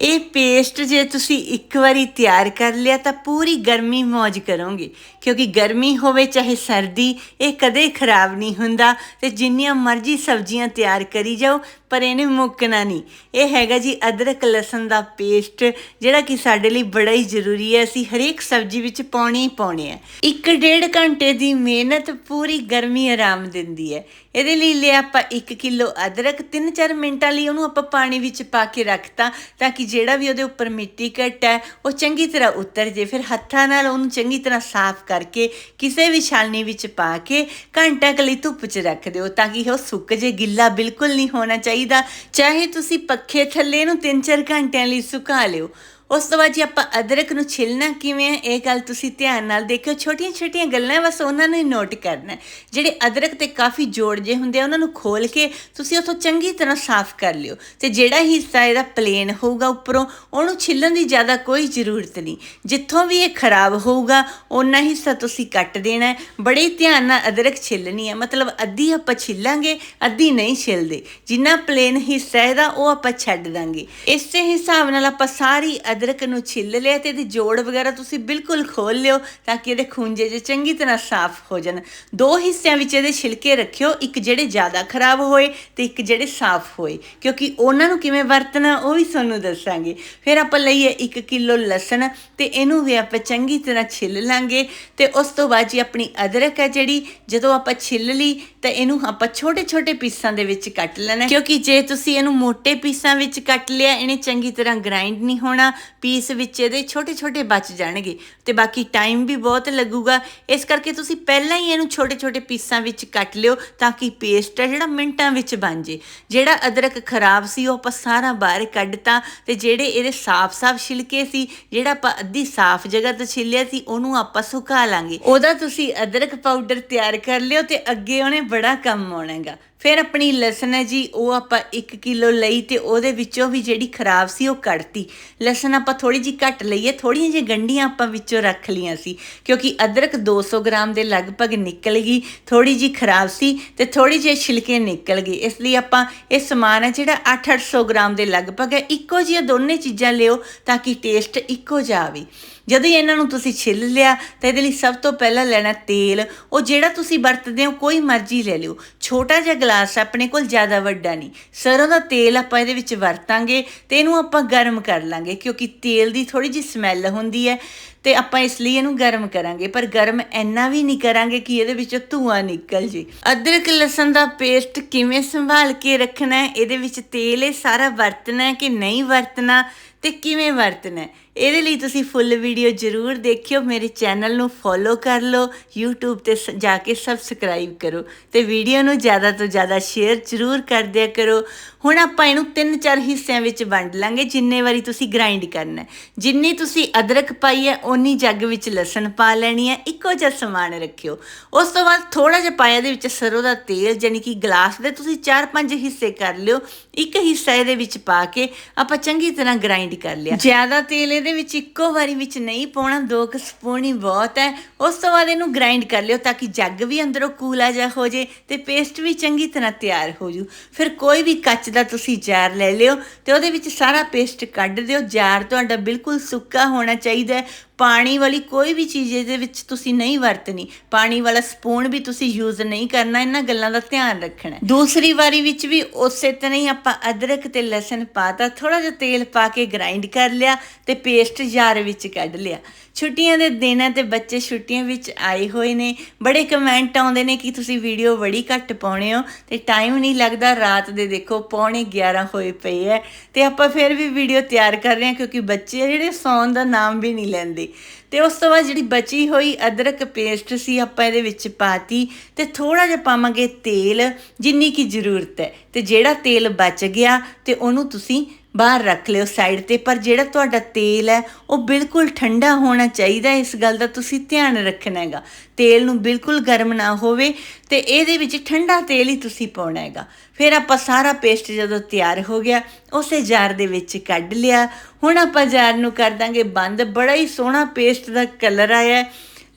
ਇਹ ਪੇਸਟ ਜੇ ਤੁਸੀਂ ਇੱਕ ਵਾਰੀ ਤਿਆਰ ਕਰ ਲਿਆ ਤਾਂ ਪੂਰੀ ਗਰਮੀ ਮौज ਕਰੋਗੇ। ਕਿਉਂਕਿ ਗਰਮੀ ਹੋਵੇ, ਚਾਹੇ ਸਰਦੀ, ਇਹ ਕਦੇ ਖਰਾਬ ਨਹੀਂ ਹੁੰਦਾ। ਤੇ ਜਿੰਨੀਆਂ ਮਰਜ਼ੀ ਸਬਜ਼ੀਆਂ ਤਿਆਰ ਕਰੀ ਜਾਓ, ਪਰ ਇਹਨੇ ਮੁੱਕਣਾ ਨਹੀਂ। ਇਹ ਹੈਗਾ ਜੀ ਅਦਰਕ ਲਸਣ ਦਾ ਪੇਸਟ, ਜਿਹੜਾ ਕਿ ਸਾਡੇ ਲਈ ਬੜਾ ਹੀ ਜ਼ਰੂਰੀ ਹੈ। ਅਸੀਂ ਹਰੇਕ ਸਬਜ਼ੀ ਵਿੱਚ ਪਾਉਣੀ ਹੀ ਪਾਉਣੀ ਹੈ ਇੱਕ ਡੇਢ ਘੰਟੇ ਦੀ ਮਿਹਨਤ ਪੂਰੀ ਗਰਮੀ ਆਰਾਮ ਦਿੰਦੀ ਹੈ। ਇਹਦੇ ਲਈ ਲਿਆ ਆਪਾਂ 1 ਕਿਲੋ ਅਦਰਕ। 3-4 ਮਿੰਟਾਂ ਲਈ ਉਹਨੂੰ ਆਪਾਂ ਪਾਣੀ ਵਿੱਚ ਪਾ ਕੇ ਰੱਖਤਾ, ਤਾਂ ਕਿ ਜਿਹੜਾ ਵੀ ਉਹਦੇ ਉੱਪਰ ਮਿੱਟੀ ਘੱਟ ਹੈ, ਉਹ ਚੰਗੀ ਤਰ੍ਹਾਂ ਉਤਰ ਜੇ ਫਿਰ ਹੱਥਾਂ ਨਾਲ ਉਹਨੂੰ ਚੰਗੀ ਤਰ੍ਹਾਂ ਸਾਫ਼ ਕਰਕੇ ਕਿਸੇ ਵੀ ਛਾਲਣੀ ਵਿੱਚ ਪਾ ਕੇ ਘੰਟਾ ਕੁ ਲਈ ਧੁੱਪ 'ਚ ਰੱਖ ਦਿਓ ਤਾਂ ਕਿ ਉਹ ਸੁੱਕ ਜੇ। ਗਿੱਲਾ ਬਿਲਕੁਲ ਨਹੀਂ ਹੋਣਾ ਚਾਹੀਦਾ। ਚਾਹੇ ਤੁਸੀਂ ਪੱਖੇ ਥੱਲੇ ਨੂੰ 3-4 ਘੰਟਿਆਂ ਲਈ ਸੁਕਾ ਲਿਓ। ਉਸ ਤੋਂ ਬਾਅਦ ਜੀ ਆਪਾਂ ਅਦਰਕ ਨੂੰ ਛਿਲਣਾ ਕਿਵੇਂ ਹੈ, ਇਹ ਗੱਲ ਤੁਸੀਂ ਧਿਆਨ ਨਾਲ ਦੇਖਿਓ। ਛੋਟੀਆਂ ਛੋਟੀਆਂ ਗੱਲਾਂ ਬਸ ਉਹਨਾਂ ਨੂੰ ਹੀ ਨੋਟ ਕਰਨਾ ਜਿਹੜੇ ਅਦਰਕ ਤੇ ਕਾਫੀ ਜੋੜ ਜੇ ਹੁੰਦੇ ਆ, ਉਹਨਾਂ ਨੂੰ ਖੋਲ ਕੇ ਤੁਸੀਂ ਉਥੋਂ ਚੰਗੀ ਤਰ੍ਹਾਂ ਸਾਫ਼ ਕਰ ਲਿਓ। ਤੇ ਜਿਹੜਾ ਹਿੱਸਾ ਇਹਦਾ ਪਲੇਨ ਹੋਊਗਾ ਉੱਪਰੋਂ, ਉਹਨੂੰ ਛਿੱਲਣ ਦੀ ਜ਼ਿਆਦਾ ਕੋਈ ਜ਼ਰੂਰਤ ਨਹੀਂ। ਜਿੱਥੋਂ ਵੀ ਇਹ ਖਰਾਬ ਹੋਊਗਾ ਉਹਨਾਂ ਹਿੱਸਾ ਤੁਸੀਂ ਕੱਟ ਦੇਣਾ ਹੈ। ਬੜੇ ਧਿਆਨ ਨਾਲ ਅਦਰਕ ਛਿੱਲਣੀ ਹੈ। ਮਤਲਬ ਅੱਧੀ ਆਪਾਂ ਛਿੱਲਾਂਗੇ, ਅੱਧੀ ਨਹੀਂ ਛਿੱਲਦੇ। ਜਿੰਨਾ ਪਲੇਨ ਹਿੱਸਾ ਇਹਦਾ, ਉਹ ਆਪਾਂ ਛੱਡ ਦਾਂਗੇ। ਇਸੇ ਹਿਸਾਬ ਨਾਲ ਆਪਾਂ ਸਾਰੀ ਅਦਰਕ ਨੂੰ ਛਿੱਲ ਲਿਆ ਤੇ ਇਹਦੇ ਜੋੜ ਵਗੈਰਾ ਤੁਸੀਂ ਬਿਲਕੁਲ ਖੋਲ ਲਿਓ ਤਾਂ ਕਿ ਇਹਦੇ ਖੂੰਜੇ ਜੇ ਚੰਗੀ ਤਰ੍ਹਾਂ ਸਾਫ਼ ਹੋ ਜਾਣ। ਦੋ ਹਿੱਸਿਆਂ ਵਿੱਚ ਇਹਦੇ ਛਿਲਕੇ ਰੱਖਿਓ, ਇੱਕ ਜਿਹੜੇ ਜ਼ਿਆਦਾ ਖਰਾਬ ਹੋਏ ਤੇ ਇੱਕ ਜਿਹੜੇ ਸਾਫ਼ ਹੋਏ, ਕਿਉਂਕਿ ਉਹਨਾਂ ਨੂੰ ਕਿਵੇਂ ਵਰਤਣਾ ਉਹ ਵੀ ਤੁਹਾਨੂੰ ਦੱਸਾਂਗੇ। ਫਿਰ ਆਪਾਂ ਲਈਏ 1 ਕਿਲੋ ਲਸਣ ਤੇ ਇਹਨੂੰ ਵੀ ਆਪਾਂ ਚੰਗੀ ਤਰ੍ਹਾਂ ਛਿੱਲ ਲਾਂਗੇ ਤੇ ਉਸ ਤੋਂ ਬਾਅਦ ਜੀ ਆਪਣੀ ਅਦਰਕ ਹੈ ਜਿਹੜੀ, ਜਦੋਂ ਆਪਾਂ ਛਿੱਲ ਲਈ ਤਾਂ ਇਹਨੂੰ ਆਪਾਂ ਛੋਟੇ ਛੋਟੇ ਪੀਸਾਂ ਦੇ ਵਿੱਚ ਕੱਟ ਲੈਣਾ ਕਿਉਂਕਿ ਜੇ ਤੁਸੀਂ ਇਹਨੂੰ ਮੋਟੇ ਪੀਸਾਂ ਵਿੱਚ ਕੱਟ ਲਿਆ, ਇਹਨੇ ਚੰਗੀ ਤਰ੍ਹਾਂ ਗ੍ਰਾਈਂਡ ਨਹੀਂ ਹੋਣਾ ਪੀਸ ਵਿੱਚ ਇਹਦੇ ਛੋਟੇ ਛੋਟੇ ਬਚ ਜਾਣਗੇ ਤੇ ਬਾਕੀ ਟਾਈਮ ਵੀ ਬਹੁਤ ਲੱਗੂਗਾ। ਇਸ ਕਰਕੇ ਤੁਸੀਂ ਪਹਿਲਾਂ ਹੀ ਇਹਨੂੰ ਛੋਟੇ ਛੋਟੇ ਪੀਸਾਂ ਵਿੱਚ ਕੱਟ ਲਿਓ ਤਾਂ ਕਿ ਪੇਸਟ ਹੈ ਜਿਹੜਾ ਮਿੰਟਾਂ ਵਿੱਚ ਬਣ ਜੇ। ਜਿਹੜਾ ਅਦਰਕ ਖਰਾਬ ਸੀ, ਉਹ ਆਪਾਂ ਸਾਰਾ ਬਾਹਰ ਕੱਢਤਾ ਤੇ ਜਿਹੜੇ ਇਹਦੇ ਸਾਫ਼-ਸਾਫ਼ ਛਿਲਕੇ ਸੀ, ਜਿਹੜਾ ਆਪਾਂ ਅੱਧੀ ਸਾਫ਼ ਜਗ੍ਹਾ 'ਤੇ ਛਿੱਲਿਆ ਸੀ, ਉਹਨੂੰ ਆਪਾਂ ਸੁਕਾ ਲਾਂਗੇ। ਉਹਦਾ ਤੁਸੀਂ ਅਦਰਕ ਪਾਊਡਰ ਤਿਆਰ ਕਰ ਲਿਓ ਤੇ ਅੱਗੇ ਉਹਨੇ ਬੜਾ ਕੰਮ ਆਉਣਾਗਾ ਫਿਰ ਆਪਣੀ ਲਸਣ ਹੈ ਜੀ, ਉਹ ਆਪਾਂ 1 ਕਿਲੋ ਲਈ ਤੇ ਉਹਦੇ ਵਿੱਚੋਂ ਵੀ ਜਿਹੜੀ ਖਰਾਬ ਸੀ, ਉਹ ਕੱਢਤੀ। ਲਸਣ ਆਪਾਂ ਥੋੜੀ ਜੀ ਘੱਟ ਲਈਏ ਥੋੜੀਆਂ ਜਿਹੀਆਂ ਗੰਢੀਆਂ ਆਪਾਂ ਵਿੱਚੋਂ ਰੱਖ ਲਈਆਂ ਸੀ, ਕਿਉਂਕਿ ਅਦਰਕ 200 ਗ੍ਰਾਮ ਦੇ ਲਗਭਗ ਨਿਕਲ ਗਈ ਥੋੜੀ ਜੀ ਖਰਾਬ ਸੀ ਤੇ ਥੋੜੀ ਜਿਹੀ ਛਿਲਕੇ ਨਿਕਲ ਗਏ। ਇਸ ਲਈ ਆਪਾਂ ਇਹ ਸਮਾਨ ਹੈ ਜਿਹੜਾ 8-800 ਗ੍ਰਾਮ ਦੇ ਲਗਭਗ ਹੈ, ਇੱਕੋ ਜਿਹੀਆਂ ਦੋਨੇ ਚੀਜ਼ਾਂ ਲਿਓ ਤਾਂ ਕਿ ਟੇਸਟ ਇੱਕੋ ਜਿਹਾ ਆਵੇ। ਜਦੋਂ ਇਹਨਾਂ ਨੂੰ ਤੁਸੀਂ ਛਿੱਲ ਲਿਆ, ਤਾਂ ਇਹਦੇ ਲਈ ਸਭ ਤੋਂ ਪਹਿਲਾਂ ਲੈਣਾ ਤੇਲ, ਉਹ ਜਿਹੜਾ ਤੁਸੀਂ ਵਰਤਦੇ ਹੋ, ਕੋਈ ਮਰਜ਼ੀ ਲੈ ਲਿਓ। ਛੋਟਾ ਜਿਹਾ ਗਲਾਸ ਆਪਣੇ ਕੋਲ ਜ਼ਿਆਦਾ ਵੱਡਾ ਨਹੀਂ। ਸਰੋਂ ਦਾ ਤੇਲ ਆਪਾਂ ਇਹਦੇ ਵਿੱਚ ਵਰਤਾਂਗੇ ਤੇ ਇਹਨੂੰ ਆਪਾਂ ਗਰਮ ਕਰ ਲਾਂਗੇ ਕਿਉਂਕਿ ਤੇਲ ਦੀ ਥੋੜੀ ਜਿਹੀ ਸਮੈਲ ਹੁੰਦੀ ਹੈ। ਤੇ ਆਪਾਂ ਇਸ ਲਈ ਇਹਨੂੰ ਗਰਮ ਕਰਾਂਗੇ। ਪਰ ਗਰਮ ਇੰਨਾ ਵੀ ਨਹੀਂ ਕਰਾਂਗੇ ਕਿ ਇਹਦੇ ਵਿੱਚੋਂ ਧੂਆਂ ਨਿਕਲ ਜੇ। ਅਦਰਕ ਲਸਣ ਦਾ ਪੇਸਟ ਕਿਵੇਂ ਸੰਭਾਲ ਕੇ ਰੱਖਣਾ ਹੈ? ਇਹਦੇ ਵਿੱਚ ਤੇਲ ਇਹ ਸਾਰਾ ਵਰਤਣਾ ਹੈ ਕਿ ਨਹੀਂ ਵਰਤਣਾ? ਤੇ ਕਿਵੇਂ ਵਰਤਣਾ ਇਹਦੇ ਲਈ ਤੁਸੀਂ ਫੁੱਲ ਵੀਡੀਓ ਜ਼ਰੂਰ ਦੇਖਿਓ। ਮੇਰੇ ਚੈਨਲ ਨੂੰ ਫੋਲੋ ਕਰ ਲਓ। YouTube ਤੇ ਸ- ਜਾ ਕੇ ਸਬਸਕ੍ਰਾਈਬ ਕਰੋ। ਤੇ ਵੀਡੀਓ ਨੂੰ ਜ਼ਿਆਦਾ ਤੋਂ ਜ਼ਿਆਦਾ ਸ਼ੇਅਰ ਜ਼ਰੂਰ ਕਰ ਦਿਆ ਕਰੋ। ਹੁਣ ਆਪਾਂ ਇਹਨੂੰ ਤਿੰਨ ਚਾਰ ਹਿੱਸਿਆਂ ਵਿੱਚ ਵੰਡ ਲਾਂਗੇ। ਜਿੰਨੇ ਵਾਰੀ ਤੁਸੀਂ ਗ੍ਰਾਈਂਡ ਕਰਨਾ ਜਿੰਨੀ ਤੁਸੀਂ ਅਦਰਕ ਪਾਈ ਹੈ ਓਨੀ ਜੱਗ ਵਿੱਚ ਲਸਣ ਪਾ ਲੈਣੀ ਹੈ, ਇੱਕੋ ਜਿਹਾ ਸਮਾਨ ਰੱਖਿਓ। ਉਸ ਤੋਂ ਬਾਅਦ ਥੋੜਾ ਜਿਹਾ ਪਾਇਆ ਦੇ ਵਿੱਚ ਸਰੋਂ ਦਾ ਤੇਲ ਯਾਨੀ ਕਿ ਗਲਾਸ ਦੇ ਤੁਸੀਂ 4-5 ਹਿੱਸੇ ਕਰ ਲਿਓ। ਇੱਕ ਹਿੱਸਾ ਇਹਦੇ ਵਿੱਚ ਪਾ ਕੇ ਆਪਾਂ ਚੰਗੀ ਤਰ੍ਹਾਂ ਗ੍ਰਾਈਂਡ ਕਰ ਲਿਆ। ਜ਼ਿਆਦਾ ਤੇਲ ਇਹਦੇ ਵਿੱਚ ਇੱਕੋ ਵਾਰੀ ਵਿੱਚ ਨਹੀਂ ਪਾਉਣਾ, ਦੋ ਕੁ ਸਪੂਨ ਹੀ ਬਹੁਤ ਹੈ। ਉਸ ਤੋਂ ਬਾਅਦ ਇਹਨੂੰ ਗ੍ਰਾਈਂਡ ਕਰ ਲਿਓ ਤਾਂ ਕਿ ਜੱਗ ਵੀ ਅੰਦਰੋਂ ਕੂਲਾ ਜਾ ਹੋ ਜੇ ਤੇ ਪੇਸਟ ਵੀ ਚੰਗੀ ਤਰ੍ਹਾਂ ਤਿਆਰ ਹੋ ਜੂ। ਫਿਰ ਕੋਈ ਵੀ ਕੱਚ ਦਾ ਤੁਸੀਂ ਜਾਰ ਲੈ ਲਿਓ ਤੇ ਉਹਦੇ ਵਿੱਚ ਸਾਰਾ ਪੇਸਟ ਕੱਢ ਦਿਓ। ਜਾਰ ਤੁਹਾਡਾ ਬਿਲਕੁਲ ਸੁੱਕਾ ਹੋਣਾ ਚਾਹੀਦਾ ਹੈ। ਪਾਣੀ ਵਾਲੀ ਕੋਈ ਵੀ ਚੀਜ਼ ਇਹਦੇ ਵਿੱਚ ਤੁਸੀਂ ਨਹੀਂ ਵਰਤਣੀ। ਪਾਣੀ ਵਾਲਾ ਸਪੂਨ ਵੀ ਤੁਸੀਂ ਯੂਜ਼ ਨਹੀਂ ਕਰਨਾ, ਇਹਨਾਂ ਗੱਲਾਂ ਦਾ ਧਿਆਨ ਰੱਖਣਾ ਦੂਸਰੀ ਵਾਰੀ ਵਿੱਚ ਵੀ ਉਸੇ ਤਰ੍ਹਾਂ ਹੀ ਆਪਾਂ ਆਪਾਂ ਅਦਰਕ ਤੇ ਲਸਣ ਪਾਤਾ ਥੋੜਾ ਜਿਹਾ ਤੇਲ ਪਾ ਕੇ ਗ੍ਰਾਈਂਡ ਕਰ ਲਿਆ ਤੇ ਪੇਸਟ ਜਾਰ ਵਿੱਚ ਕੱਢ ਲਿਆ। ਛੁੱਟੀਆਂ ਦੇ ਦਿਨਾਂ ਤੇ ਬੱਚੇ ਛੁੱਟੀਆਂ ਵਿੱਚ ਆਏ ਹੋਏ ਨੇ। ਬੜੇ ਕਮੈਂਟ ਆਉਂਦੇ ਨੇ ਕਿ ਤੁਸੀਂ ਵੀਡੀਓ ਬੜੀ ਘੱਟ ਪਾਉਣੇ ਹੋ ਤੇ ਟਾਈਮ ਨਹੀਂ ਲੱਗਦਾ, ਰਾਤ ਦੇ ਦੇਖੋ ਪੌਣੇ 11 ਹੋਏ ਪਏ ਹੈ ਤੇ ਆਪਾਂ ਫਿਰ ਵੀ ਵੀਡੀਓ ਤਿਆਰ ਕਰ ਰਹੇ ਹਾਂ ਕਿਉਂਕਿ ਬੱਚੇ ਆ ਜਿਹੜੇ ਸੌਣ ਦਾ ਨਾਮ ਵੀ ਨਹੀਂ ਲੈਂਦੇ। ਤੇ ਉਸ ਤੋਂ ਬਾਅਦ ਜਿਹੜੀ ਬਚੀ ਹੋਈ ਅਦਰਕ ਪੇਸਟ ਸੀ ਆਪਾਂ ਇਹਦੇ ਵਿੱਚ ਪਾਤੀ ਤੇ ਥੋੜਾ ਜਿਹਾ ਪਾਵਾਂਗੇ ਤੇਲ, ਜਿੰਨੀ ਕੀ ਜ਼ਰੂਰਤ ਹੈ ਤੇ ਜਿਹੜਾ ਤੇਲ ਬਚ ਗਿਆ ਤੇ ਉਹਨੂੰ ਤੁਸੀਂ ਬਾਹਰ ਰੱਖ ਲਿਓ ਸਾਈਡ ਤੇ, ਪਰ ਜਿਹੜਾ ਤੁਹਾਡਾ ਤੇਲ ਹੈ, ਉਹ ਬਿਲਕੁਲ ਠੰਡਾ ਹੋਣਾ ਚਾਹੀਦਾ ਇਸ ਗੱਲ ਦਾ ਤੁਸੀਂ ਧਿਆਨ ਰੱਖਣਾ ਹੈਗਾ। ਤੇਲ ਨੂੰ ਬਿਲਕੁਲ ਗਰਮ ਨਾ ਹੋਵੇ ਤੇ ਇਹਦੇ ਵਿੱਚ ਠੰਡਾ ਤੇਲ ਹੀ ਤੁਸੀਂ ਪਾਉਣਾ ਹੈਗਾ। ਫਿਰ ਆਪਾਂ ਸਾਰਾ ਪੇਸਟ ਜਦੋਂ ਤਿਆਰ ਹੋ ਗਿਆ, ਉਸੇ ਜਾਰ ਦੇ ਵਿੱਚ ਕੱਢ ਲਿਆ। ਹੁਣ ਆਪਾਂ ਜਾਰ ਨੂੰ ਕਰ ਦਾਂਗੇ ਬੰਦ। ਬੜਾ ਹੀ ਸੋਹਣਾ ਪੇਸਟ ਦਾ ਕਲਰ ਆਇਆ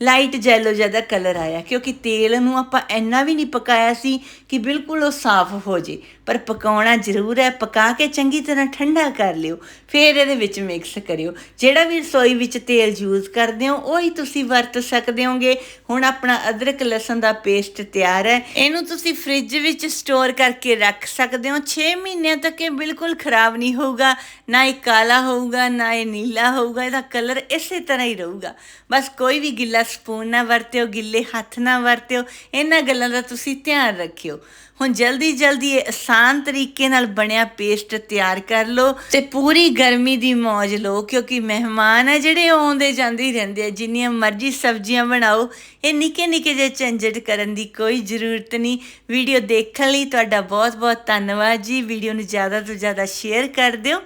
ਲਾਈਟ ਜੈਲੋ ਜਿਹਾ ਕਲਰ ਆਇਆ ਕਿਉਂਕਿ ਤੇਲ ਨੂੰ ਆਪਾਂ ਇੰਨਾ ਵੀ ਨਹੀਂ ਪਕਾਇਆ ਸੀ ਕਿ ਬਿਲਕੁਲ ਉਹ ਸਾਫ਼ ਹੋ ਜੇ। ਪਰ ਪਕਾਉਣਾ ਜ਼ਰੂਰ ਹੈ, ਪਕਾ ਕੇ ਚੰਗੀ ਤਰ੍ਹਾਂ ਠੰਡਾ ਕਰ ਲਿਓ, ਫਿਰ ਇਹਦੇ ਵਿੱਚ ਮਿਕਸ ਕਰਿਓ। ਜਿਹੜਾ ਵੀ ਰਸੋਈ ਵਿੱਚ ਤੇਲ ਯੂਜ਼ ਕਰਦੇ ਹੋ, ਉਹੀ ਤੁਸੀਂ ਵਰਤ ਸਕਦੇ ਹੋਗੇ। ਹੁਣ ਆਪਣਾ ਅਦਰਕ ਲਸਣ ਦਾ ਪੇਸਟ ਤਿਆਰ ਹੈ। ਇਹਨੂੰ ਤੁਸੀਂ ਫ੍ਰਿਜ ਵਿੱਚ ਸਟੋਰ ਕਰਕੇ ਰੱਖ ਸਕਦੇ ਹੋ। 6 ਮਹੀਨਿਆਂ ਤੱਕ ਇਹ ਬਿਲਕੁਲ ਖਰਾਬ ਨਹੀਂ ਹੋਊਗਾ। ਨਾ ਇਹ ਕਾਲਾ ਹੋਊਗਾ, ਨਾ ਇਹ ਨੀਲਾ ਹੋਊਗਾ। ਇਹਦਾ ਕਲਰ ਇਸੇ ਤਰ੍ਹਾਂ ਹੀ ਰਹੂਗਾ। ਬਸ ਕੋਈ ਵੀ ਗਿੱਲਾ ਸਪੂਨ ਨਾ ਵਰਤਿਓ, ਗਿੱਲੇ ਹੱਥ ਨਾ ਵਰਤਿਓ। ਇਹਨਾਂ ਗੱਲਾਂ ਦਾ ਤੁਸੀਂ ਧਿਆਨ ਰੱਖਿਓ। ਹੁਣ ਜਲਦੀ ਜਲਦੀ ਇਹ ਆਸਾਨ ਤਰੀਕੇ ਨਾਲ ਬਣਿਆ ਪੇਸਟ ਤਿਆਰ ਕਰ ਲਓ ਤੇ ਪੂਰੀ ਗਰਮੀ ਦੀ ਮौज ਲਓ, ਕਿਉਂਕਿ ਮਹਿਮਾਨ ਆ ਜਿਹੜੇ, ਉਹ ਆਉਂਦੇ ਜਾਂਦੇ ਹੀ ਰਹਿੰਦੇ ਆ। ਜਿੰਨੀਆਂ ਮਰਜ਼ੀ ਸਬਜ਼ੀਆਂ ਬਣਾਓ, ਇਹ ਨਿੱਕੇ ਨਿੱਕੇ ਜਿਹੇ ਝੰਜਟ ਕਰਨ ਦੀ ਕੋਈ ਜ਼ਰੂਰਤ ਨਹੀਂ। ਵੀਡੀਓ ਦੇਖਣ ਲਈ ਤੁਹਾਡਾ ਬਹੁਤ ਬਹੁਤ ਧੰਨਵਾਦ ਜੀ। ਵੀਡੀਓ ਨੂੰ ਜ਼ਿਆਦਾ ਤੋਂ ਜ਼ਿਆਦਾ ਸ਼ੇਅਰ ਕਰ ਦਿਓ।